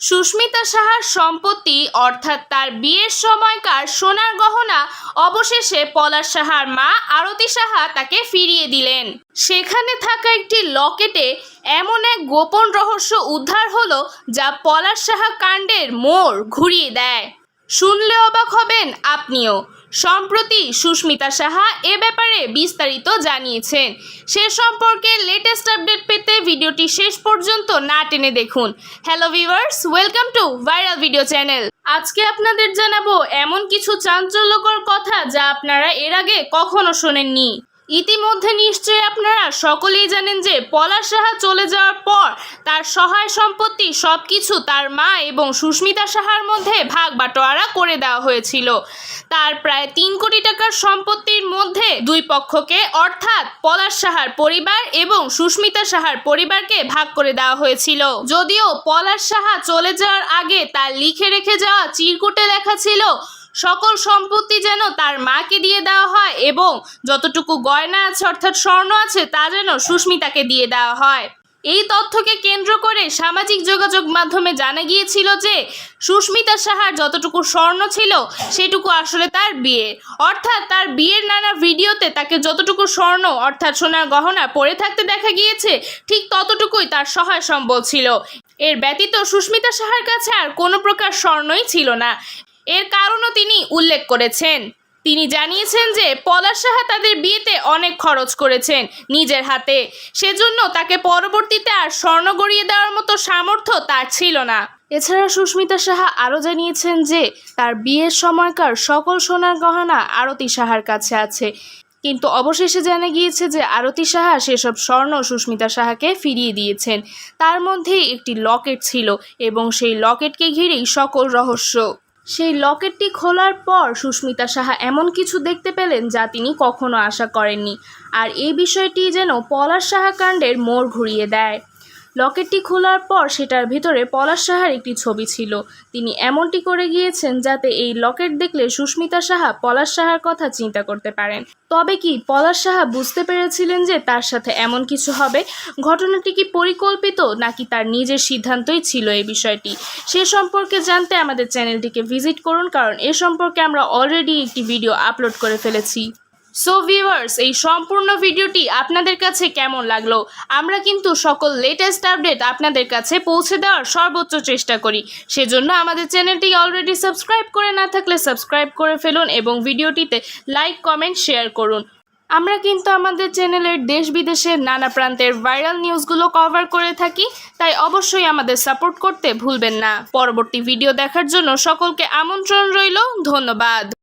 সুস্মিতা সাহার সম্পত্তি, অর্থাৎ তার বিয়ের সময়কার সোনার গহনা, অবশেষে পলাশ সাহার মা আরতি সাহা তাকে ফিরিয়ে দিলেন। সেখানে থাকা একটি লকেটে এমন এক গোপন রহস্য উদ্ধার হলো, যা পলাশ সাহা কাণ্ডের মোড় ঘুরিয়ে দেয়। শুনলে অবাক হবেন আপনিও। সম্প্রতি সুস্মিতা সাহা এ ব্যাপারে বিস্তারিত জানিয়েছেন। সে সম্পর্কে লেটেস্ট আপডেট পেতে ভিডিওটি শেষ পর্যন্ত না টেনে দেখুন। Hello viewers welcome to viral video channel আজকে আপনাদের জানাব এমন কিছু চাঞ্চল্যকর কথা যা আপনারা এর আগে কখনো শোনেননি। ইতিমধ্যে নিশ্চয়ই আপনারা সকলেই জানেন যে পলাশ সাহা চলে যাওয়ার পর তার সহায় সম্পত্তি সব কিছু তার মা এবং সুস্মিতা সাহার মধ্যে ভাগ বাটোয়ারা করে দেওয়া হয়েছিল। তার প্রায় তিন কোটি টাকার সম্পত্তির মধ্যে দুই পক্ষকে, অর্থাৎ পলাশ সাহার পরিবার এবং সুস্মিতা সাহার পরিবারকে ভাগ করে দেওয়া হয়েছিল। যদিও পলাশ সাহা চলে যাওয়ার আগে তার লিখে রেখে যাওয়া চিরকুটে লেখা ছিল সকল সম্পত্তি যেন তার মাকে দিয়ে দেওয়া হয় এবং যতটুকু গয়না আছে, অর্থাৎ স্বর্ণ আছে, তা যেন সুস্মিতাকে দিয়ে দেওয়া হয়। এই তথ্যকে কেন্দ্র করে সামাজিক যোগাযোগ মাধ্যমে জানা গিয়েছিল যে, সুস্মিতা সাহার যতটুকু স্বর্ণ ছিল, সেটুকু আসলে তার বিয়ে। অর্থাৎ তার বিয়ের নানা ভিডিওতে তাকে যতটুকু স্বর্ণ, অর্থাৎ সোনার গহনা পরে থাকতে দেখা গিয়েছে, ঠিক ততটুকুই তার সহায় সম্বল ছিল। এর ব্যতীত সুস্মিতা সাহার কাছে আর কোনো প্রকার স্বর্ণই ছিল না। এর কারণও তিনি উল্লেখ করেছেন। তিনি জানিয়েছেন যে পলাশ সাহা তাদের বিয়েতে অনেক খরচ করেছেন নিজের হাতে। সেজন্য তাকে পরবর্তীতে আর স্বর্ণ গড়িয়ে দেওয়ার মতো সামর্থ্য তার ছিল না। এছাড়া সুস্মিতা সাহা আরও জানিয়েছেন যে তার বিয়ের সময়কার সকল সোনার গহনা আরতি সাহার কাছে আছে। কিন্তু অবশেষে জানা গিয়েছে যে আরতি সাহা সেসব স্বর্ণ সুস্মিতা সাহাকে ফিরিয়ে দিয়েছেন। তার মধ্যেই একটি লকেট ছিল এবং সেই লকেটকে ঘিরেই সকল রহস্য। সেই লকেটটি খোলার পর সুস্মিতা সাহা এমন কিছু দেখতে পেলেন যা তিনি কখনো আশা করেননি। আর এই বিষয়টি যেন পলাশ সাহা কাণ্ডের মোড় ঘুরিয়ে দেয়। লকেটটি খোলার পর সেটার ভিতরে পলাশ সাহার একটি ছবি ছিল। তিনি এমনটি করে গিয়েছেন যাতে এই লকেট দেখলে সুস্মিতা সাহা পলাশ সাহার কথা চিন্তা করতে পারেন। তবে কি পলাশ সাহা বুঝতে পেরেছিলেন যে তার সাথে এমন কিছু হবে? ঘটনাটি কি পরিকল্পিত নাকি তার নিজের সিদ্ধান্তই ছিল এই বিষয়টি? সে সম্পর্কে জানতে আমাদের চ্যানেলটিকে ভিজিট করুন, কারণ এ সম্পর্কে আমরা অলরেডি একটি ভিডিও আপলোড করে ফেলেছি। সো ভিউয়ার্স এই সম্পূর্ণ ভিডিওটি আপনাদের কাছে কেমন লাগল? আমরা কিন্তু সকল লেটেস্ট আপডেট আপনাদের কাছে পৌঁছে দেওয়ার সর্বোচ্চ চেষ্টা করি। সেজন্য আমাদের চ্যানেলটি অলরেডি সাবস্ক্রাইব করে না থাকলে সাবস্ক্রাইব করে ফেলুন এবং ভিডিওটিতে লাইক কমেন্ট শেয়ার করুন। আমরা কিন্তু আমাদের চ্যানেলের দেশ বিদেশের নানা প্রান্তের ভাইরাল নিউজগুলো কভার করে থাকি, তাই অবশ্যই আমাদের সাপোর্ট করতে ভুলবেন না। পরবর্তী ভিডিও দেখার জন্য সকলকে আমন্ত্রণ রইল, ধন্যবাদ।